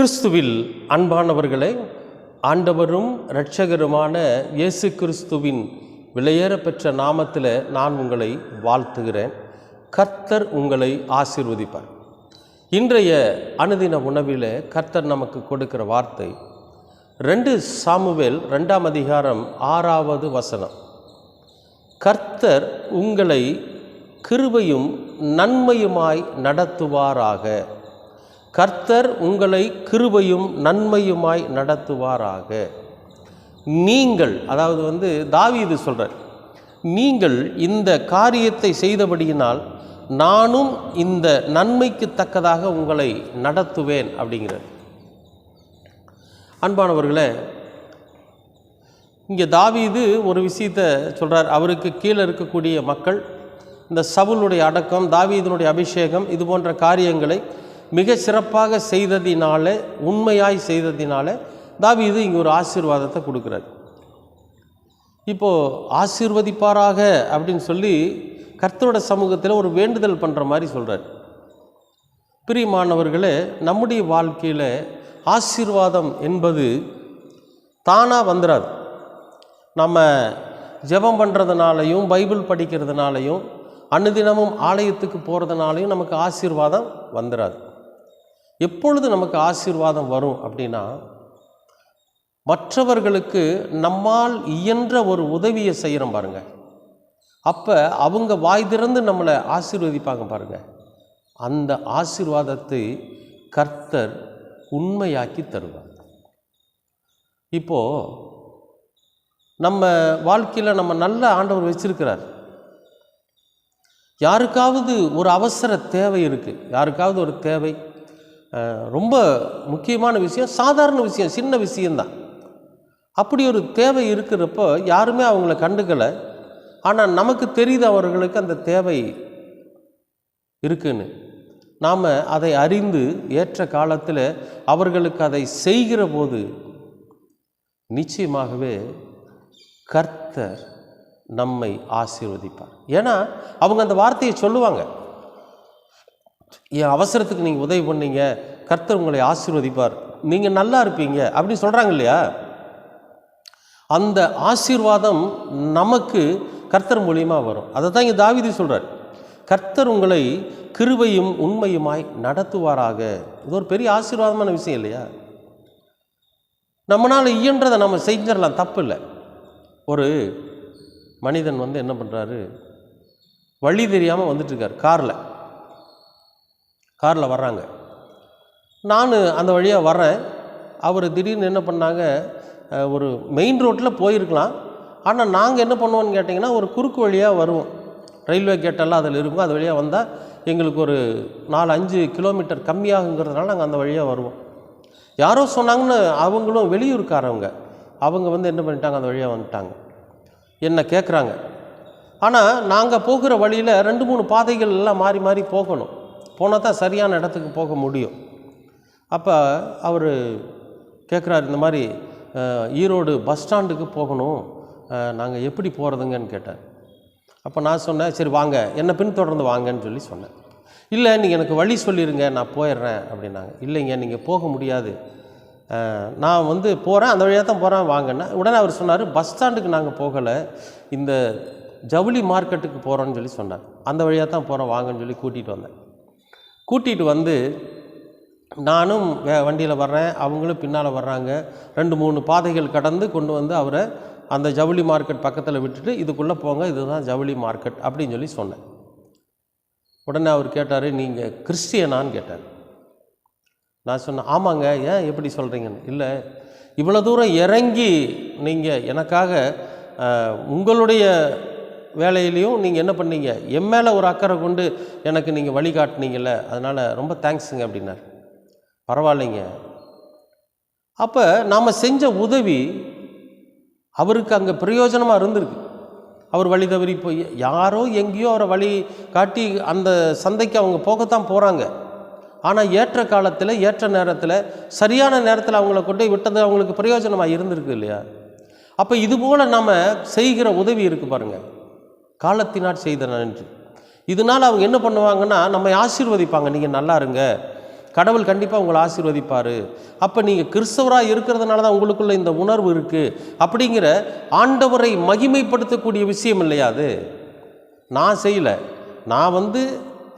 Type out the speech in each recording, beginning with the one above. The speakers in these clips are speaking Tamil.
கிறிஸ்துவில் அன்பானவர்களே ஆண்டவரும் இரட்சகருமான இயேசு கிறிஸ்துவின் விலையேற பெற்ற நாமத்தில் நான் உங்களை வாழ்த்துகிறேன். கர்த்தர் உங்களை ஆசீர்வதிப்பார். இன்றைய அனுதின உணவில் கர்த்தர் நமக்கு கொடுக்கிற வார்த்தை ரெண்டு சாமுவேல் ரெண்டாம் அதிகாரம் ஆறாவது வசனம். கர்த்தர் உங்களை கிருபையும் நன்மையுமாய் நடத்துவாராக. கர்த்தர் உங்களை கிருபையும் நன்மையுமாய் நடத்துவாராக. நீங்கள் அதாவது வந்து தாவீது சொல்கிறார் நீங்கள் இந்த காரியத்தை செய்தபடியினால் நானும் இந்த நன்மைக்கு தக்கதாக உங்களை நடத்துவேன் அப்படிங்கிறார். அன்பானவர்களே இங்கே தாவீது ஒரு விஷயத்தை சொல்கிறார் அவருக்கு கீழே இருக்கக்கூடிய மக்கள் இந்த சவுளுடைய அடக்கம் தாவீதனுடைய அபிஷேகம் இது போன்ற காரியங்களை மிக சிறப்பாக செய்ததினால உண்மையாய் செய்ததினால தாவீது இங்கே ஒரு ஆசீர்வாதத்தை கொடுக்குறார். இப்போது ஆசீர்வதிப்பாராக அப்படின்னு சொல்லி கர்த்தரோட சமூகத்தில் ஒரு வேண்டுதல் பண்ணுற மாதிரி சொல்கிறார் பிரியமானவர்களே நம்முடைய வாழ்க்கையில் ஆசீர்வாதம் என்பது தானாக வந்துடாது நம்ம ஜெபம் பண்ணுறதுனாலையும் பைபிள் படிக்கிறதுனாலையும் அனுதினமும் ஆலயத்துக்கு போகிறதுனாலையும் நமக்கு ஆசீர்வாதம் வந்துடாது எப்பொழுது நமக்கு ஆசீர்வாதம் வரும் அப்படின்னா மற்றவர்களுக்கு நம்மால் இயன்ற ஒரு உதவியை செய்கிறோம் பாருங்கள் அப்போ அவங்க வாய் திறந்து நம்மளை ஆசீர்வதிப்பாங்க பாருங்கள் அந்த ஆசீர்வாதத்தை கர்த்தர் உண்மையாக்கி தருவார். இப்போது நம்ம வாழ்க்கையில் நம்ம நல்ல ஆண்டவர் வச்சிருக்கிறார். யாருக்காவது ஒரு அவசர தேவை இருக்குது யாருக்காவது ஒரு தேவை ரொம்ப முக்கியமான விஷயம் சாதாரண விஷயம் சின்ன விஷயந்தான் அப்படி ஒரு தேவை இருக்கிறப்போ யாருமே அவங்கள கண்டுக்கலை. ஆனால் நமக்கு தெரியுது அவர்களுக்கு அந்த தேவை இருக்குன்னு. நாம் அதை அறிந்து ஏற்ற காலத்தில் அவர்களுக்கு அதை செய்கிற போது நிச்சயமாகவே கர்த்தர் நம்மை ஆசீர்வதிப்பார். ஏன்னா அவங்க அந்த வார்த்தையை சொல்லுவாங்க. என் அவசரத்துக்கு நீங்கள் உதவி பண்ணீங்க. கர்த்தர் உங்களை ஆசீர்வதிப்பார். நீங்கள் நல்லா இருப்பீங்க. அப்படின்னு சொல்கிறாங்க இல்லையா? அந்த ஆசீர்வாதம் நமக்கு கர்த்தர் மூலியமாக வரும். அதை தான் இங்கே தாவிதி சொல்கிறார் கர்த்தர் உங்களை கிருபையும் உண்மையுமாய் நடத்துவாராக. இது ஒரு பெரிய ஆசீர்வாதமான விஷயம் இல்லையா? நம்மளால் இயன்றதை நம்ம செஞ்சிடலாம். தப்பு இல்லை. ஒரு மனிதன் வந்து என்ன பண்ணுறாரு வழி தெரியாமல் வந்துட்டுருக்கார் காரில். காரில் வர்றாங்க. நான் அந்த வழியாக வர்றேன். அவர் திடீர்னு என்ன பண்ணாங்க ஒரு மெயின் ரோட்டில் போயிருக்கலாம். ஆனால் நாங்கள் என்ன பண்ணுவோன்னு கேட்டிங்கன்னா ஒரு குறுக்கு வழியாக வருவோம். ரயில்வே கேட்டெல்லாம் அதில் இருக்கும். அது வழியாக வந்தால் எங்களுக்கு ஒரு நாலு அஞ்சு கிலோமீட்டர் கம்மியாகுங்கிறதுனால நாங்கள் அந்த வழியாக வருவோம். யாரோ சொன்னாங்கன்னு அவங்களும் வெளியூர்காரவங்க. அவங்க வந்து என்ன பண்ணிட்டாங்க அந்த வழியாக வந்துட்டாங்க. என்ன கேட்குறாங்க ஆனால் நாங்கள் போகிற வழியில் ரெண்டு மூணு பாதைகள் எல்லாம் மாறி மாறி போகணும். போனால் தான் சரியான இடத்துக்கு போக முடியும். அப்போ அவர் கேட்குறாரு இந்த மாதிரி ஈரோடு பஸ் ஸ்டாண்டுக்கு போகணும். நாங்கள் எப்படி போகிறதுங்கன்னு கேட்டார். அப்போ நான் சொன்னேன் சரி வாங்க என்னை பின்தொடர்ந்து வாங்கன்னு சொல்லி சொன்னேன். இல்லை நீங்கள் எனக்கு வழி சொல்லிடுங்க நான் போயிடுறேன் அப்படின்னாங்க. இல்லைங்க நீங்கள் போக முடியாது. நான் வந்து போகிறேன் அந்த வழியாக தான் போகிறேன் வாங்கன்னா. உடனே அவர் சொன்னார் பஸ் ஸ்டாண்டுக்கு நாங்கள் போகலை இந்த ஜவுளி மார்க்கெட்டுக்கு போகிறோன்னு சொல்லி சொன்னார். அந்த வழியாக தான் போகிறோம் வாங்கன்னு சொல்லி கூட்டிகிட்டு வந்தேன். கூட்டிகிட்டு வந்து நானும் வே வண்டியில் வர்றேன். அவங்களும் பின்னால் வர்றாங்க. ரெண்டு மூணு பாதைகள் கடந்து கொண்டு வந்து அவரை அந்த ஜவுளி மார்க்கெட் பக்கத்தில் விட்டுட்டு இதுக்குள்ளே போங்க இதுதான் ஜவுளி மார்க்கெட் அப்படின்னு சொல்லி சொன்னேன். உடனே அவர் கேட்டார் நீங்கள் கிறிஸ்டியனான்னு கேட்டார். நான் சொன்னேன் ஆமாங்க ஏன் எப்படி சொல்கிறீங்கன்னு இல்லை இவ்வளோ தூரம் இறங்கி நீங்கள் எனக்காக உங்களுடைய வேலையிலையும் நீங்கள் என்ன பண்ணீங்க? என் மேலே ஒரு அக்கறை கொண்டு எனக்கு நீங்கள் வழிகாட்டினீங்கல்ல அதனால் ரொம்ப தேங்க்ஸுங்க அப்படின்னார். பரவாயில்லைங்க. அப்போ நாம் செஞ்ச உதவி அவருக்கு அங்கே பிரயோஜனமாக இருந்திருக்கு. அவர் வழி தவறி போய் யாரோ எங்கேயோ அவரை வழி காட்டி அந்த சந்தைக்கு அவங்க போகத்தான் போகிறாங்க ஆனால் ஏற்ற காலத்தில் ஏற்ற நேரத்தில் சரியான நேரத்தில் அவங்கள கொண்டு விட்டது அவங்களுக்கு பிரயோஜனமாக இருந்திருக்கு இல்லையா? அப்போ இதுபோல் நம்ம செய்கிற உதவி இருக்குது பாருங்கள் காலத்தினால் செய்த நன்றி. இதனால் அவங்க என்ன பண்ணுவாங்கன்னா நம்மை ஆசீர்வதிப்பாங்க. நீங்கள் நல்லா இருங்க. கடவுள் கண்டிப்பாக உங்களை ஆசீர்வதிப்பார். அப்போ நீங்கள் கிறிஸ்தவராக இருக்கிறதுனால தான் உங்களுக்குள்ள இந்த உணர்வு இருக்குது அப்படிங்கிற ஆண்டவரை மகிமைப்படுத்தக்கூடிய விஷயம் இல்லையா அது? நான் செய்யலை. நான் வந்து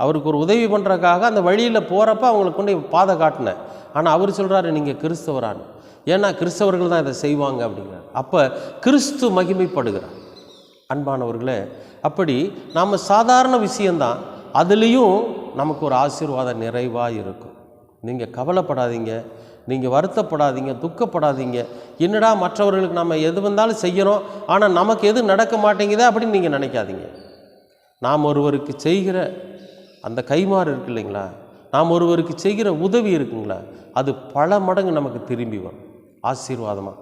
அவருக்கு ஒரு உதவி பண்ணுறக்காக அந்த வழியில் போகிறப்ப அவங்களுக்கு கொண்டு பாதை காட்டினேன். ஆனால் அவர் சொல்கிறாரு நீங்கள் கிறிஸ்தவரான்னு. ஏன்னா கிறிஸ்தவர்கள் தான் இதை செய்வாங்க அப்படிங்கிறார். அப்போ கிறிஸ்து மகிமைப்படுகிறார். அன்பானவர்களே அப்படி நாம் சாதாரண விஷயந்தான் அதுலேயும் நமக்கு ஒரு ஆசீர்வாத நிறைவாக இருக்கும். நீங்கள் கவலைப்படாதீங்க. நீங்கள் வருத்தப்படாதீங்க. துக்கப்படாதீங்க. என்னடா மற்றவர்களுக்கு நம்ம எது வந்தாலும் செய்கிறோம் ஆனால் நமக்கு எது நடக்க மாட்டேங்குதே அப்படின்னு நீங்கள் நினைக்காதீங்க. நாம் ஒருவருக்கு செய்கிற அந்த கைமாறு இருக்கு இல்லைங்களா? நாம் ஒருவருக்கு செய்கிற உதவி இருக்குங்களா? அது பல மடங்கு நமக்கு திரும்பி வரும். ஆசீர்வாதமாக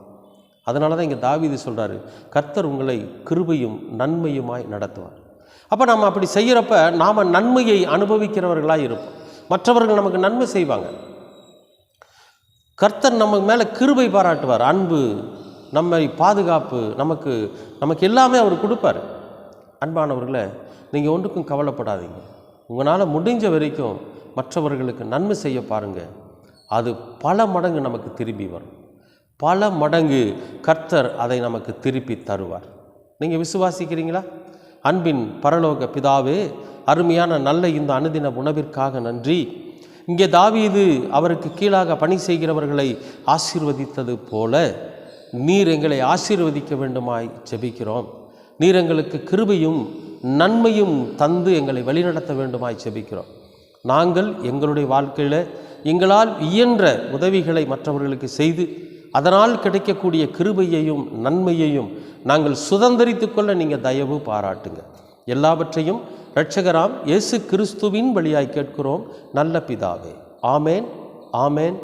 அதனால தான் இங்கே தாவிது சொல்கிறாரு கர்த்தர் உங்களை கிருபையும் நன்மையுமாய் நடத்துவார். அப்போ நம்ம அப்படி செய்கிறப்ப நாம் நன்மையை அனுபவிக்கிறவர்களாக இருப்போம். மற்றவர்கள் நமக்கு நன்மை செய்வாங்க. கர்த்தர் நம்ம மேலே கிருபை பாராட்டுவார் அன்பு நம்மை பாதுகாப்பு நமக்கு நமக்கு எல்லாமே அவர் கொடுப்பார். அன்பானவர்களை நீங்கள் ஒன்றுக்கும் கவலைப்படாதீங்க. உங்களால் முடிஞ்ச வரைக்கும் மற்றவர்களுக்கு நன்மை செய்ய பாருங்கள் அது பல மடங்கு நமக்கு திரும்பி வரும். பல மடங்கு கர்த்தர் அதை நமக்கு திருப்பி தருவார். நீங்கள் விசுவாசிக்கிறீங்களா? அன்பின் பரலோக பிதாவே அருமையான நல்ல இந்த அனுதின உணவிற்காக நன்றி. இங்கே தாவீது அவருக்கு கீழாக பணி செய்கிறவர்களை ஆசீர்வதித்தது போல நீர் எங்களை ஆசீர்வதிக்க வேண்டுமாய் ஜெபிக்கிறோம். நீர் எங்களுக்கு கிருபையும் நன்மையும் தந்து எங்களை வழிநடத்த வேண்டுமாய் ஜெபிக்கிறோம். நாங்கள் எங்களுடைய வாழ்க்கையில் எங்களால் இயன்ற உதவிகளை மற்றவர்களுக்கு செய்து அதனால் கிடைக்கக்கூடிய கிருபையையும் நன்மையையும் நாங்கள் சுதந்திரித்து கொள்ள நீங்கள் தயவு பாராட்டுங்க. எல்லாவற்றையும் இரட்சகராம் இயேசு கிறிஸ்துவின் வழியாய் கேட்கிறோம். நல்ல பிதாவே. ஆமேன். ஆமேன்.